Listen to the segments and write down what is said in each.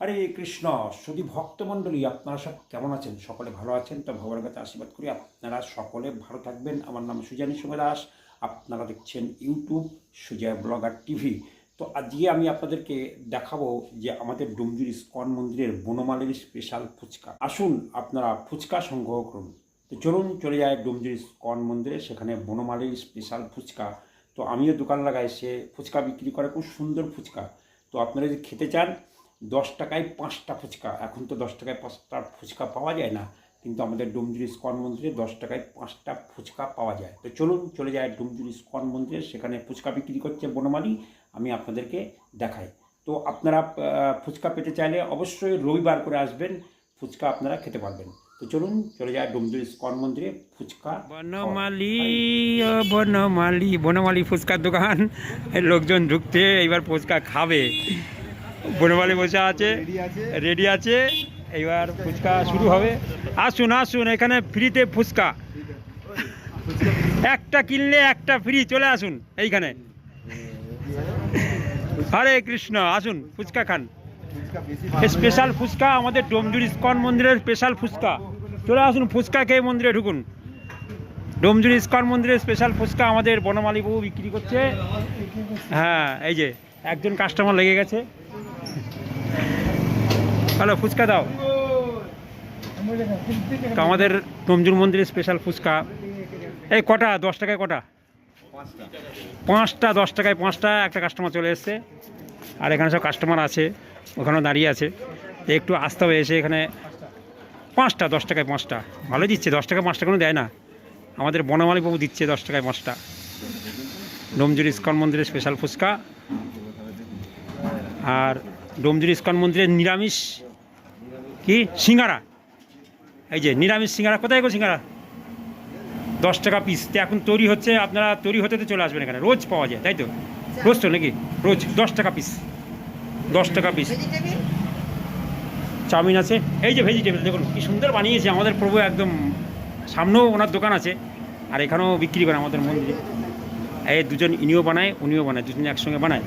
হরে কৃষ্ণ শুধু ভক্তমণ্ডলী, আপনারা সব কেমন আছেন? সকলে ভালো আছেন? তো ভগবানের কাছে আশীর্বাদ করি। আপনারা সকলে ভালো থাকবেন। আমার নাম সুজানি সুমে দাস। আপনারা দেখছেন ইউটিউব সুজয় ব্লগার টিভি। তো আজকে আমি আপনাদেরকে দেখাবো যে আমাদের ডুমজুর ইস্কন মন্দিরের বনমালীর স্পেশাল ফুচকা। আসুন আপনারা ফুচকা সংগ্রহ করুন। তো চলুন, চলে যায় ডুমজুর ইস্কন মন্দিরে, সেখানে বনমালীর স্পেশাল ফুচকা। তো আমিও দোকান লাগাই, সে ফুচকা বিক্রি করে। খুব সুন্দর ফুচকা। তো আপনারা যদি খেতে চান দশ টাকায় পাঁচটা ফুচকা। এখন তো দশ টাকায় পাঁচটা ফুচকা পাওয়া যায় না, কিন্তু আমাদের ডুমজুরি ইস্কন মন্দিরে দশ টাকায় পাঁচটা ফুচকা পাওয়া যায়। তো চলুন চলে যায় ডুমজুরি ইস্কন মন্দিরে সেখানে ফুচকা বিক্রি করছে বনমালি, আমি আপনাদেরকে দেখাই। তো আপনারা ফুচকা পেতে চাইলে অবশ্যই রবিবার করে আসবেন, ফুচকা আপনারা খেতে পারবেন। তো চলুন চলে যায় ডুমজুরি ইস্কন মন্দিরে ফুচকা বনমালি বনমালি, বনমালী ফুচকার দোকান। লোকজন ঢুকতে এইবার ফুচকা খাবে। বনমালী বসে আছে রেডি আছে। এইবার ফুচকা শুরু হবে। আসুন আসুন এখানে ফ্রিতে ফুচকা। একটা কিনলে একটা ফ্রি চলে আসুন এইখানে। হরে কৃষ্ণ আসুন ফুচকা খান। স্পেশাল ফুচকা আমাদের ডোমজুর ইস্কন মন্দিরের স্পেশাল ফুচকা। চলে আসুন ফুচকা খেয়ে মন্দিরে ঢুকুন। ডোমজুর ইস্কন মন্দিরের স্পেশাল ফুচকা আমাদের বনমালী বাবু বিক্রি করছে। হ্যাঁ এই যে একজন কাস্টমার লেগে গেছে। হ্যালো, ফুচকা দাও। তো আমাদের ডোমজুর মন্দিরের স্পেশাল ফুচকা। এই কটা? দশ টাকায় কটা? পাঁচটা। দশ টাকায় পাঁচটা। একটা কাস্টমার চলে এসছে। আর এখানে সব কাস্টমার আছে। ওখানেও দাঁড়িয়ে আছে। একটু আসতে হবে এসে এখানে পাঁচটা, দশ টাকায় পাঁচটা। ভালো দিচ্ছে। দশ টাকা পাঁচটা কোনো দেয় না। আমাদের বনমালী বাবু দিচ্ছে দশ টাকায় পাঁচটা। ডোমজুর ইস্কন মন্দিরের স্পেশাল ফুচকা। আর ডোমজুর ইস্কন মন্দিরের নিরামিষ কি? সিঙ্গারা। এই যে নিরামিষ সিঙ্গারা। কোথায় গো সিঙ্গারা? দশ টাকা পিস তো এখন তৈরি হচ্ছে আপনারা তৈরি হতে তো চলে আসবেন এখানে। রোজ পাওয়া যায় তাই তো? রোজ তো নাকি? রোজ দশ টাকা পিস দশ টাকা পিস চাউমিন আছে। এই যে ভেজিটেবল দেখুন কি সুন্দর বানিয়েছে। আমাদের প্রভু একদম সামনেও ওনার দোকান আছে। আর এখানেও বিক্রি করে আমাদের মন্দিরে। এই দুজন ইনিও বানায় উনিও বানায়। দুজন একসঙ্গে বানায়।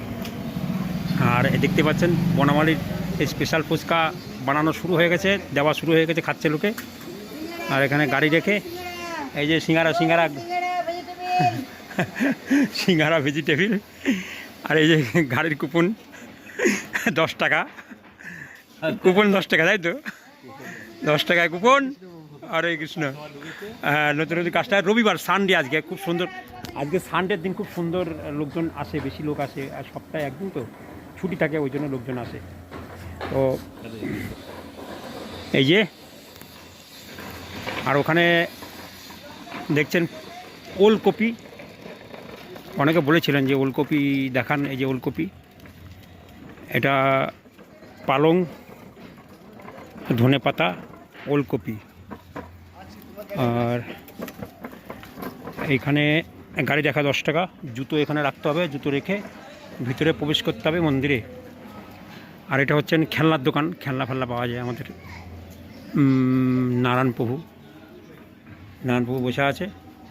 আর দেখতে পাচ্ছেন, বনামালির এই স্পেশাল ফুচকা বানানো শুরু হয়ে গেছে, দেওয়া শুরু হয়ে গেছে খাচ্ছে লোকে। আর এখানে গাড়ি রেখে, এই যে সিঙ্গারা সিঙ্গারা সিঙ্গারা ভেজিটেবিল আর এই যে গাড়ির কুপন, দশ টাকা। কুপন দশ টাকা, তাই তো? দশ টাকায় কুপন। আর আরে কৃষ্ণ। হ্যাঁ নতুন নতুন কাজটা। রবিবার সানডে আজকে, খুব সুন্দর। আজকে সানডের দিন খুব সুন্দর, লোকজন আসে, বেশি লোক আসে, আর সপ্তাহে একদিন তো ছুটি থাকে, ওই জন্য লোকজন আসে। তো এই যে, আর ওখানে দেখছেন ওলকপি। অনেকে বলেছিলেন যে ওলকপি দেখান, এই যে ওলকপি। এটা পালং, ধনে পাতা, ওলকপি। আর এইখানে গাড়ি দেখা দশ টাকা, জুতো এখানে রাখতে হবে, জুতো রেখে ভিতরে প্রবেশ করতে হবে মন্দিরে। আর এটা হচ্ছেন খেলনার দোকান খেলনা ফেলনা পাওয়া যায় আমাদের। নারায়ণ প্রভু। নারায়ণ প্রভু বসে আছে।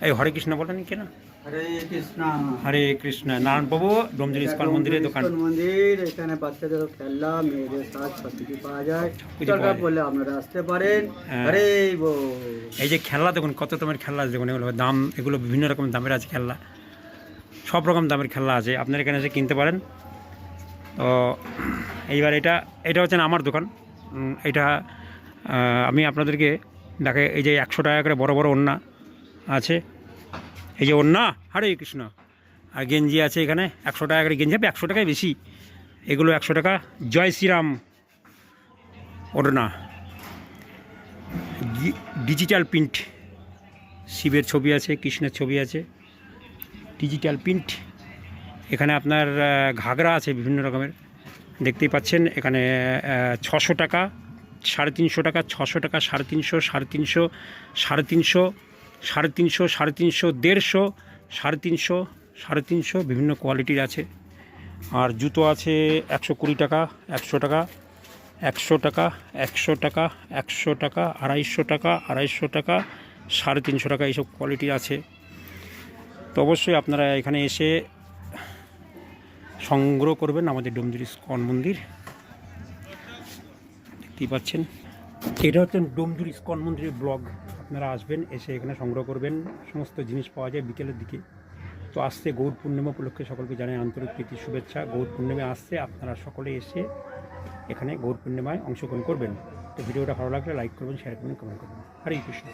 এই হরে কৃষ্ণ বলেন কেন হরে কৃষ্ণ। হরে কৃষ্ণ। নারায়ণ প্রভু ডোমজুর ইস্কন মন্দিরের দোকান। মন্দির এখানে বাচ্চাদের খেলনা মেয়েদের সাজ সব কিছু পাওয়া যায়। কিছু দরকার পড়লে আপনারা আসতে পারেন। হ্যাঁ। এই যে খেলনা দেখুন কত দামের খেলনা আছে দেখুন এগুলো দাম এগুলো বিভিন্ন রকম দামের আছে খেলনা। সব রকম দামের খেলনা আছে। আপনারা এখানে এসে কিনতে পারেন। তো এইবার এটা এটা হচ্ছে আমার দোকান। এটা আমি আপনাদেরকে দেখে এই যে একশো টাকা করে বড় বড় ওন্না আছে। এই যে ওন্না হরে কৃষ্ণ। আর গেঞ্জি আছে এখানে, একশো টাকা করে গেঞ্জি হবে, একশো টাকায় বেশি। এগুলো একশো টাকা। জয় শ্রীরাম ওড়না। Digital print. শিবের ছবি আছে, কৃষ্ণের ছবি আছে। Digital print. এখানে আপনার ঘাগরা আছে বিভিন্ন রকমের। দেখতেই পাচ্ছেন, এখানে ছশো টাকা, সাড়ে তিনশো টাকা, ছশো টাকা, সাড়ে তিনশো সাড়ে তিনশো সাড়ে তিনশো সাড়ে তিনশো সাড়ে তিনশো, দেড়শো, সাড়ে তিনশো সাড়ে তিনশো, বিভিন্ন কোয়ালিটির আছে। আর জুতো আছে একশো কুড়ি টাকা, একশো টাকা একশো টাকা একশো টাকা একশো টাকা, আড়াইশো টাকা আড়াইশো টাকা, সাড়ে তিনশো টাকা, এইসব কোয়ালিটি আছে। তো অবশ্যই আপনারা এখানে এসে সংগ্রহ করবেন আমাদের ডোমজুরি স্কন মন্দির দেখতেই পাচ্ছেন। এটা হচ্ছে ডোমজুর ইস্কন মন্দিরের ব্লগ। আপনারা আসবেন, এসে এখানে সংগ্রহ করবেন। সমস্ত জিনিস পাওয়া যায় বিকেলের দিকে। তো আসছে গৌর পূর্ণিমা উপলক্ষে সকলকে জানাই আন্তরিক প্রীতি, শুভেচ্ছা। গৌর পূর্ণিমা আসছে, আপনারা সকলে এসে এখানে গৌর পূর্ণিমায় অংশগ্রহণ করবেন। তো ভিডিওটা ভালো লাগলে লাইক করবেন শেয়ার করবেন কমেন্ট করবেন। হরে কৃষ্ণ।